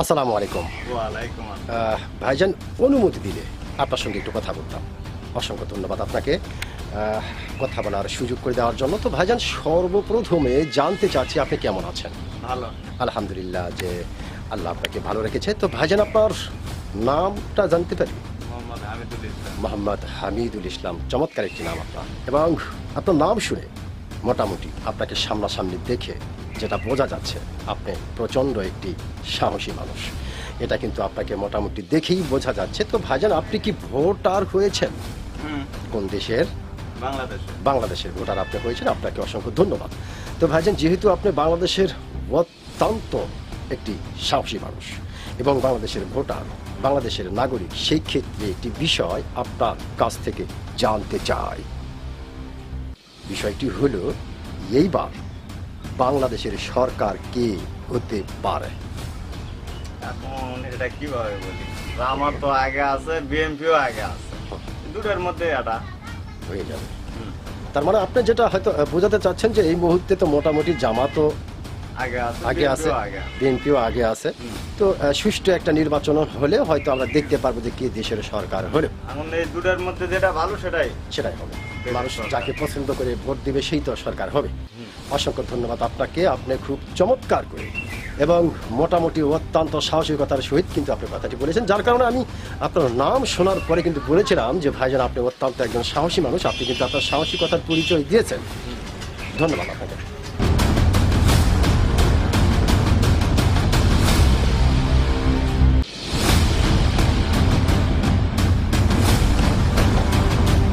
আসসালামু আলাইকুম। ভাইজান অনুমতি দিলে আপনার সঙ্গে একটু কথা বলতাম। অসংখ্য ধন্যবাদ আপনাকে। কথা বলার সুযোগ করে দেওয়ার জন্য। তো ভাইজান সর্বপ্রথমে জানতে চাচ্ছি আপনি কেমন আছেন? ভালো। আলহামদুলিল্লাহ যে আল্লাহ আপনাকে ভালো রেখেছে। তো ভাইজান আপনার নামটা জানতে পারি? মোহাম্মদ হামিদুল ইসলাম। মোহাম্মদ হামিদুল ইসলাম চমৎকার একটি নাম আপনার। এবং আপনার নাম শুনে মোটামুটি আপনাকে সামনাসামনি দেখে যেটা বোঝা যাচ্ছে আপনি প্রচণ্ড একটি সাহসী মানুষ। এটা কিন্তু আপনাকে মোটামুটি দেখেই বোঝা যাচ্ছে। তো ভাইজান আপনি কি ভোটার হয়েছেন? কোন দেশের? বাংলাদেশে বাংলাদেশের ভোটার আপনি হয়েছেন আপনাকে অসংখ্য ধন্যবাদ। তো ভাইজান যেহেতু আপনি বাংলাদেশের অত্যন্ত একটি সাহসী মানুষ এবং বাংলাদেশের ভোটার বাংলাদেশের নাগরিক সেই ক্ষেত্রে একটি বিষয় আপনার কাছ থেকে জানতে চাই। বিষয়টি হলো এইবার বাংলাদেশের সরকার কে হতে পারে? এখন এটা কীভাবে বলি? আমার তো আগে আছে বিএনপিও আগে আছে। দুটোর মধ্যে এটা। হয়ে যাবে। তার মানে আপনি যেটা হয়তো বোঝাতে চাচ্ছেন যে এই মুহূর্তে তো মোটামুটি জামাতও আগে আছে। বিএনপিও আগে আছে। তো সুষ্ঠু একটা নির্বাচন হলে হয়তো আমরা দেখতে পারব যে কি দেশের সরকার হলো। এখন এই দুটোর মধ্যে যেটা ভালো সেটাই। সেটাই হবে। মানুষ যাকে পছন্দ করে ভোট দিবে সেই তো সরকার হবে। অসংখ্য ধন্যবাদ আপনাকে আপনি খুব চমৎকার করে। এবং মোটামুটি অত্যন্ত সাহসিকতার সহিত কিন্তু আপনি কথাটি বলেছেন যার কারণে আমি আপনার নাম শোনার পরে কিন্তু বলেছিলাম যে ভাইজান আপনি অত্যন্ত একজন সাহসী মানুষ আপনি কিন্তু আপনার সাহসিকতার পরিচয় দিয়েছেন। ধন্যবাদ আপনাকে।